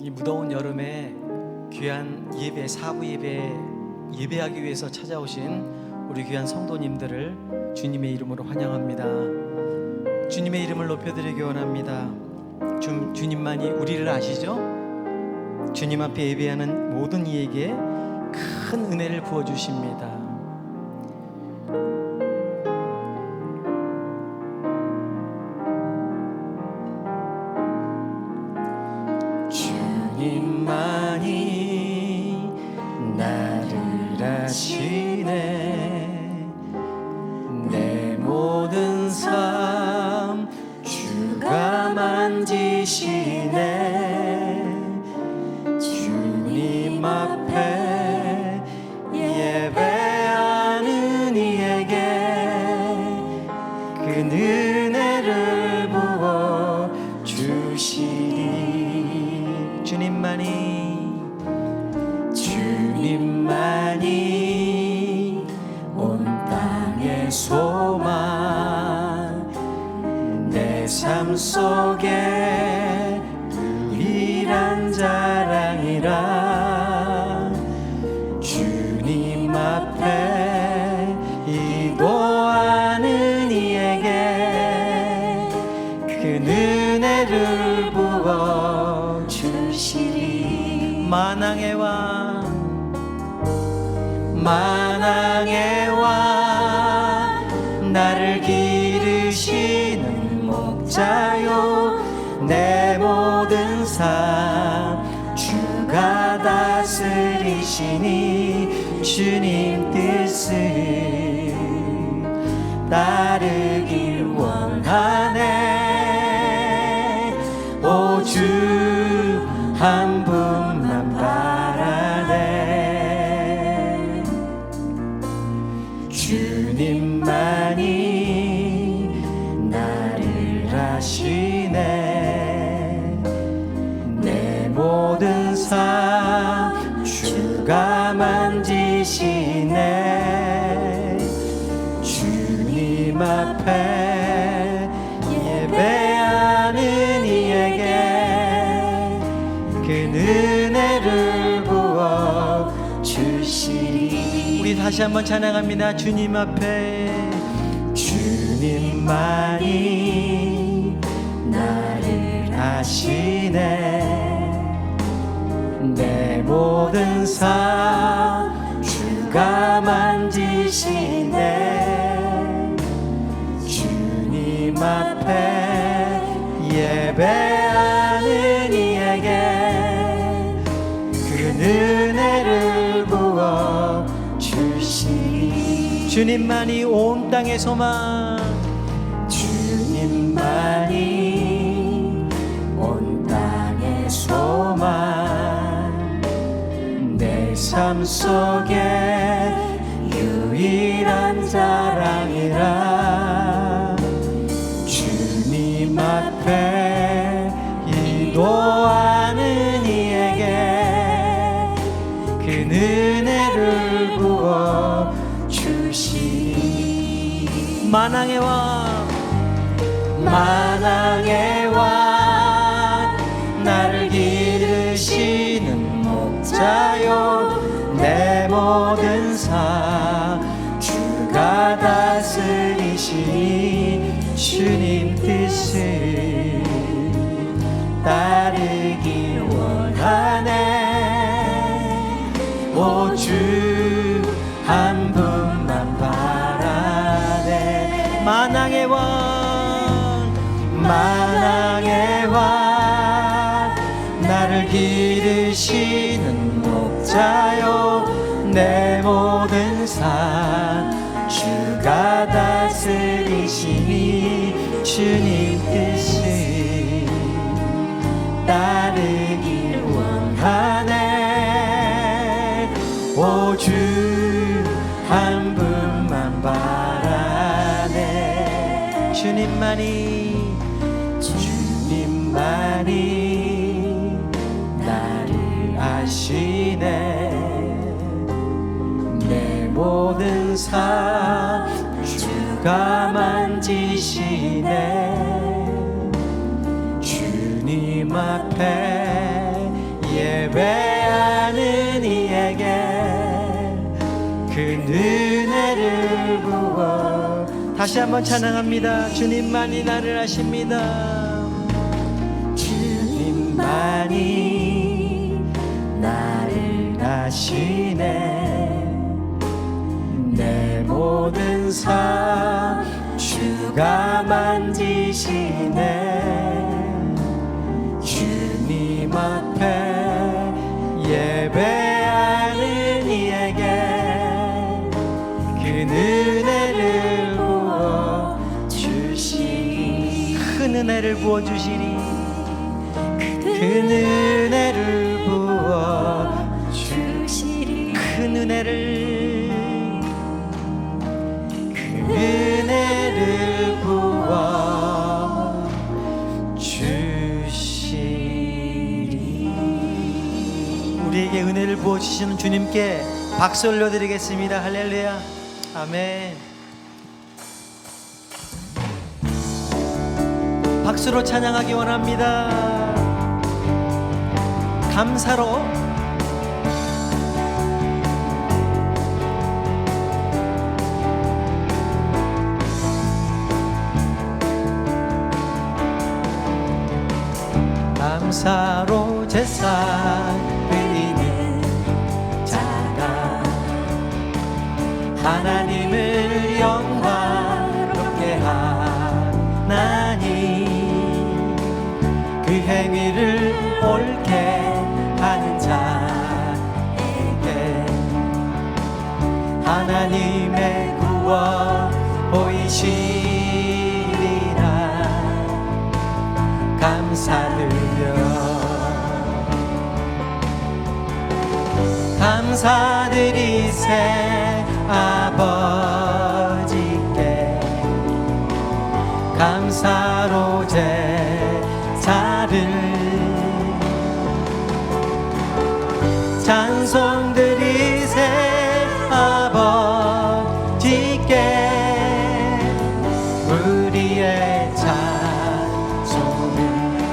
이 무더운 여름에 귀한 예배 사부 예배 예배하기 위해서 찾아오신 우리 귀한 성도님들을 주님의 이름으로 환영합니다. 주님의 이름을 높여드리기 원합니다. 주, 주님만이 우리를 아시죠? 주님 앞에 예배하는 모든 이에게 큰 은혜를 부어 주십니다. 만 만왕의 왕 나를 기르시는 목자요 내 모든 삶 주가 다스리시니 주님 뜻을 따르길 원하 한번 찬양합니다. 주님 앞에. 주님만이 나를 아시네. 내 모든 삶 주가 만지시 주님만이 온 소망 주님만이 온 땅의 소망 내 삶 속에 유일한 자랑이라 만왕의 왕 만왕의 왕 나를 기르시는 목자요 내 모든 삶 주가 다스리시니 주님 뜻을 따르기 원하네. 오주 한 기르시는 목자요 내 모든 삶 주가 다스리시니 주님 뜻을 따르길 원하네. 오주 한 분만 바라네. 주님만이 삶 주가 만지시네. 주님 앞에 예배하는 이에게 그 은혜를 부어 다시 한번 찬양합니다. 주님만이 나를 아십니다. 주님만이 나를 아시네. 내 모든 삶 주가 만지시네. 주님 앞에 예배하는 이에게 그 은혜를 부어 주시리. 큰 은혜를 부어 주시리. 그 은혜를 부어 주시리. 큰 은혜를 부어 주시는 주님께 박수 올려드리겠습니다. 할렐루야. 아멘. 박수로 찬양하기 원합니다. 감사로. 감사로 제사 하나님을 영화롭게 하나니 그 행위를 옳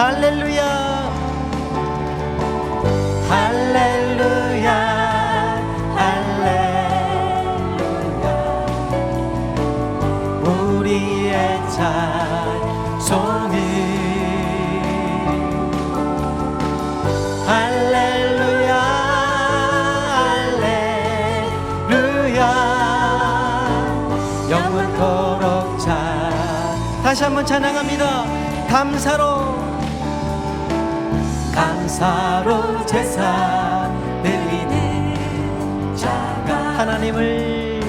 할렐루야. 할렐루야. 할렐루야. 우리의 찬송을 할렐루야. 할렐루야. 영원토록 찬. 다시 한번 찬양합니다. 감사로 감사로 제사 드리는 자가 하나님을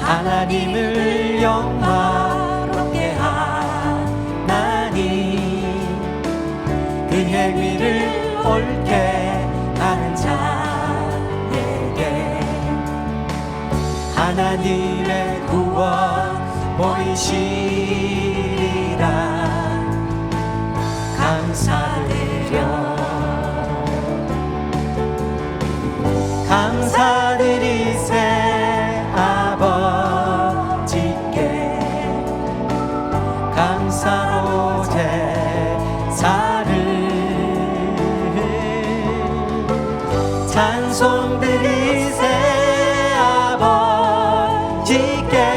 하나님을 영화롭게 하나니 그 행위를 옳게 하는 자에게 하나님의 구원 보이시리라. 감사드 찬송 드리세 아버지께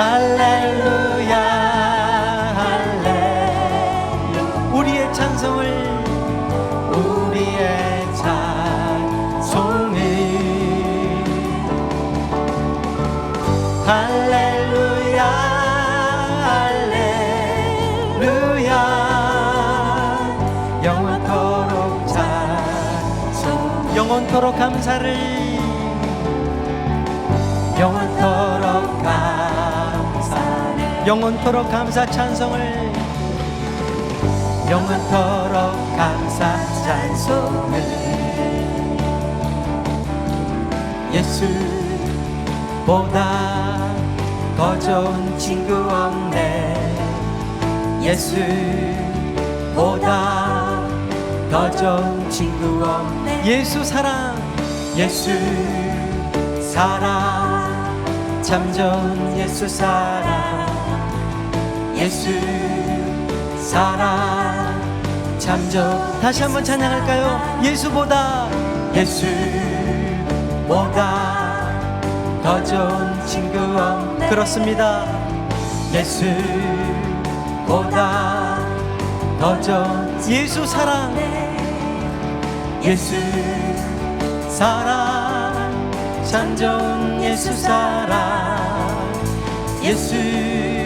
할렐루야 할렐루야. 우리의 찬송을 우리의 찬송을 할렐루야 할렐루야. 영원토록 찬송 영원토록 감사를 영원토록 감사 찬송을. 영원토록 감사 찬송을. 예수보다 더 좋은 친구 없네. 예수보다 더 좋은 친구 없네. 예수 사랑. 예수 사랑. 참 좋은 예수 사랑 예수 사랑 참 좋은 다시 한번 찬양할까요? 예수보다 예수보다 더 좋은 친구 없네 그렇습니다. 예수보다 더 좋은 예수 사랑. 예수 사랑 참 좋은 예수 사랑. 예수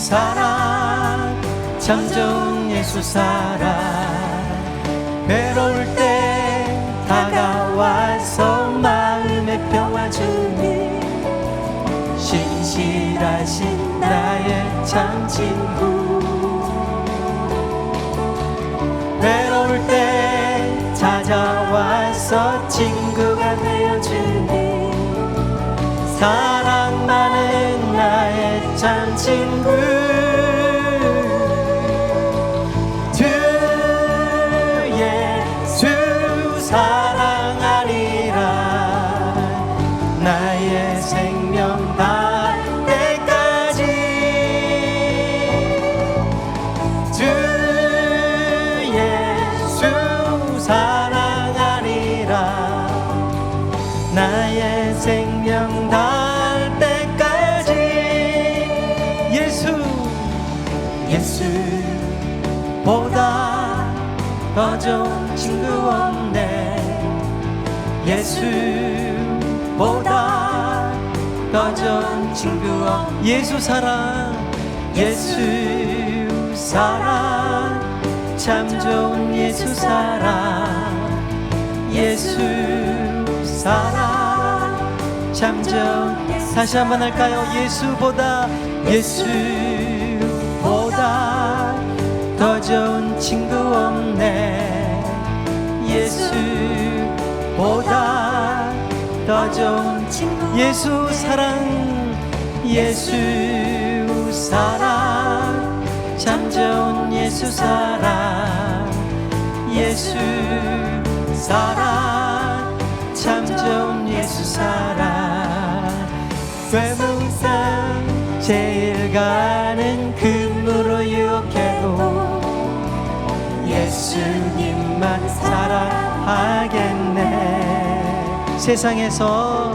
사랑 참 좋은 예수 사랑. 외로울 때 다가와서 마음의 평화 주니 신실하신 나의 참 친구. 외로울 때 찾아와서 친구가 되어주니 참 친구 더 좋은 친구 없 예수 사랑 예수 사랑 참 좋은 예수 사랑 예수 사랑 참 좋은 다시 한번 할까요? 예수보다 예수보다 더 좋은 친구 없네. 예수보다 친구 예수 사랑. 예수 사랑. 참 좋은 예수 사랑. 예수 사랑 세상에서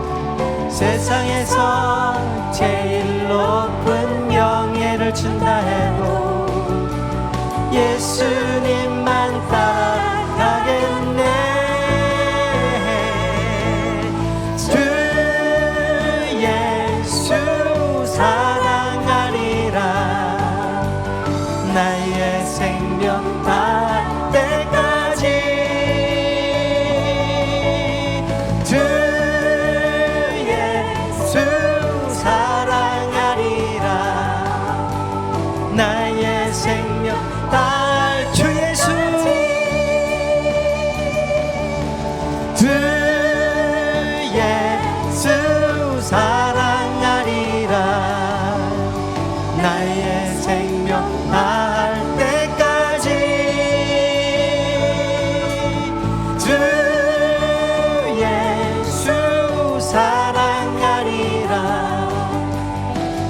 세상에서 제일 높은 명예를 준다 해도 예수님만 따라가겠네. 주 예수 사랑하리라. 나의 생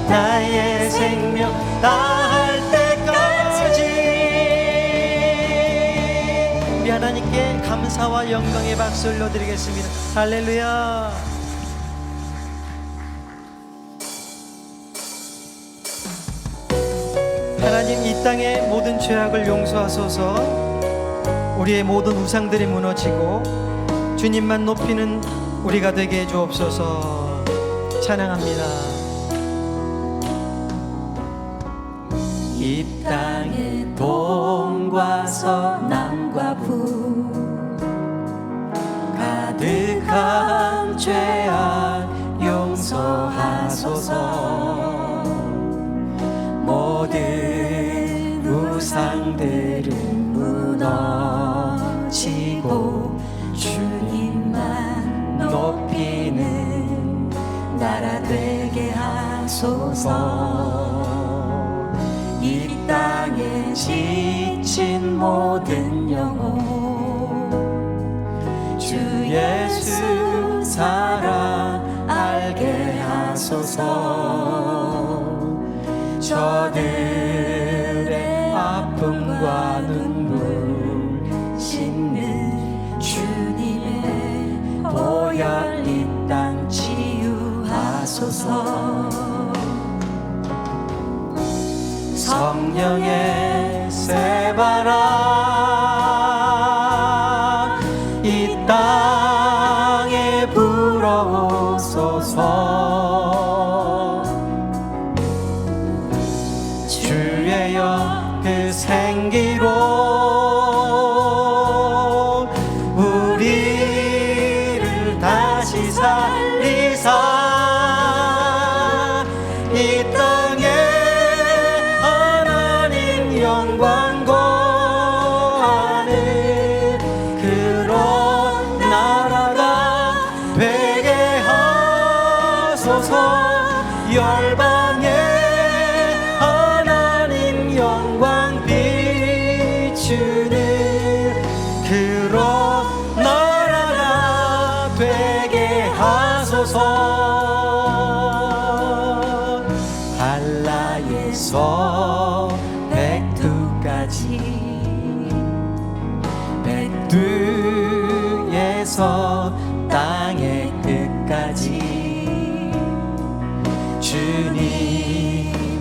나의 생명 닿을 때까지. 우리 하나님께 감사와 영광의 박수 올려드리겠습니다. 할렐루야. 하나님 이 땅의 모든 죄악을 용서하소서. 우리의 모든 우상들이 무너지고 주님만 높이는 우리가 되게 해 주옵소서. 찬양합니다 이 땅에 돈과 선함과 부. 가득한 죄악 용서하소서. 모든 우상들은 무너지고 주님만 높이는 나라 되게 하소서 하소서 저들의 아픔과 눈물 씻는 주님의 보혈 이 땅 치유하소서. 성령의 이땅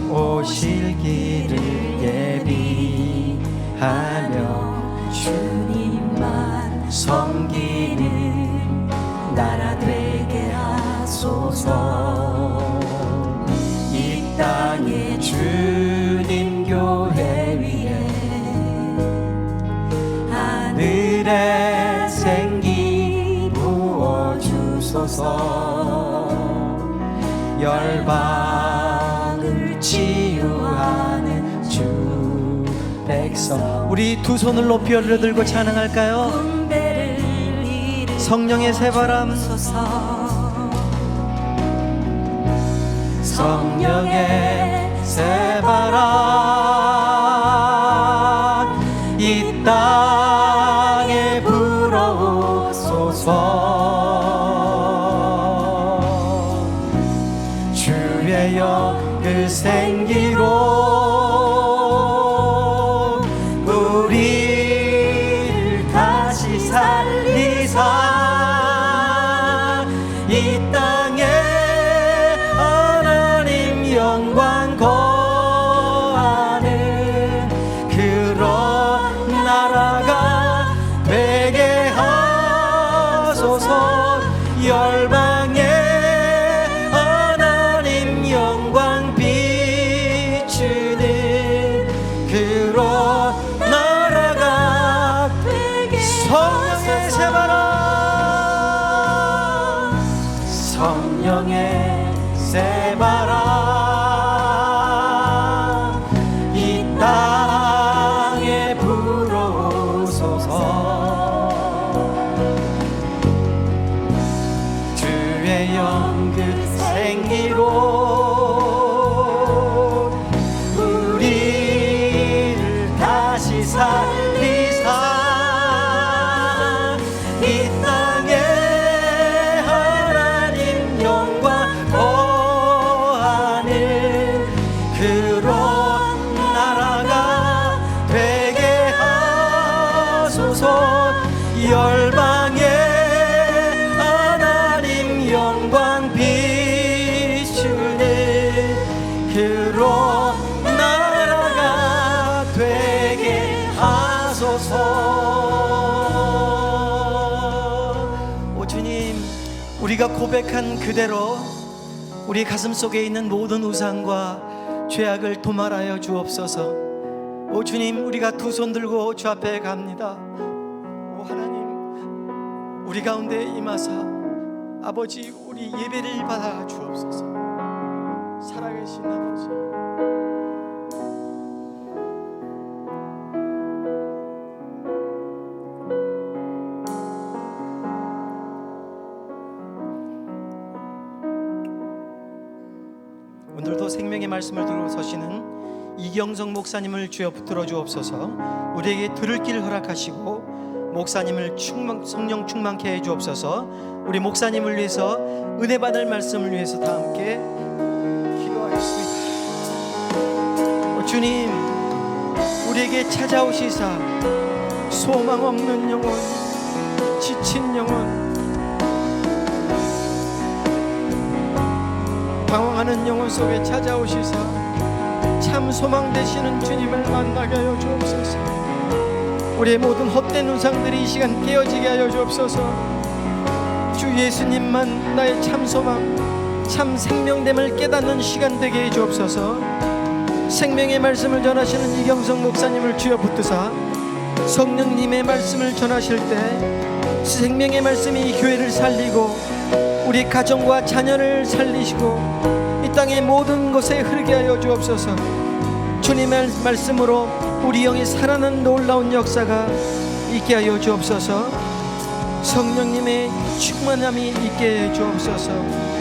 오실 길을 예비하며 주님만 섬기는 나라 되게 하소서. 이 땅에 주님 교회 위에 하늘의 생기 부어주소서. 열방 백성 우리 두 손을 높이 열려 들고 찬양할까요? 성령의 새바람. 성령의 새바람 영그 생기로 우리가 고백한 그대로 우리 가슴 속에 있는 모든 우상과 죄악을 도말하여 주옵소서. 오 주님 우리가 두 손 들고 주 앞에 갑니다. 오 하나님 우리 가운데 임하사 아버지 우리 예배를 받아 주옵소서. 살아계신 아버지 생명의 말씀을 들고 서시는 이경성 목사님을 주여 붙들어 주옵소서. 우리에게 들을 길을 허락하시고 목사님을 충만, 성령 충만케 해 주옵소서. 우리 목사님을 위해서 은혜 받을 말씀을 위해서 다 함께 기도하겠습니다. 오, 주님, 우리에게 찾아오시사 소망 없는 영혼, 지친 영혼, 방황하는 영혼 속에 찾아오시사 참 소망 되시는 주님을 만나게 하여 주옵소서. 우리의 모든 헛된 우상들이 이 시간 깨어지게 하여 주옵소서. 주 예수님만 나의 참 소망, 참 생명됨을 깨닫는 시간 되게 해 주옵소서. 생명의 말씀을 전하시는 이경성 목사님을 주여 붙드사 성령님의 말씀을 전하실 때 생명의 말씀이 이 교회를 살리고 우리 가정과 자녀를 살리시고 이 땅의 모든 곳에 흐르게 하여 주옵소서. 주님의 말씀으로 우리 영이 살아나는 놀라운 역사가 있게 하여 주옵소서. 성령님의 충만함이 있게 해 주옵소서.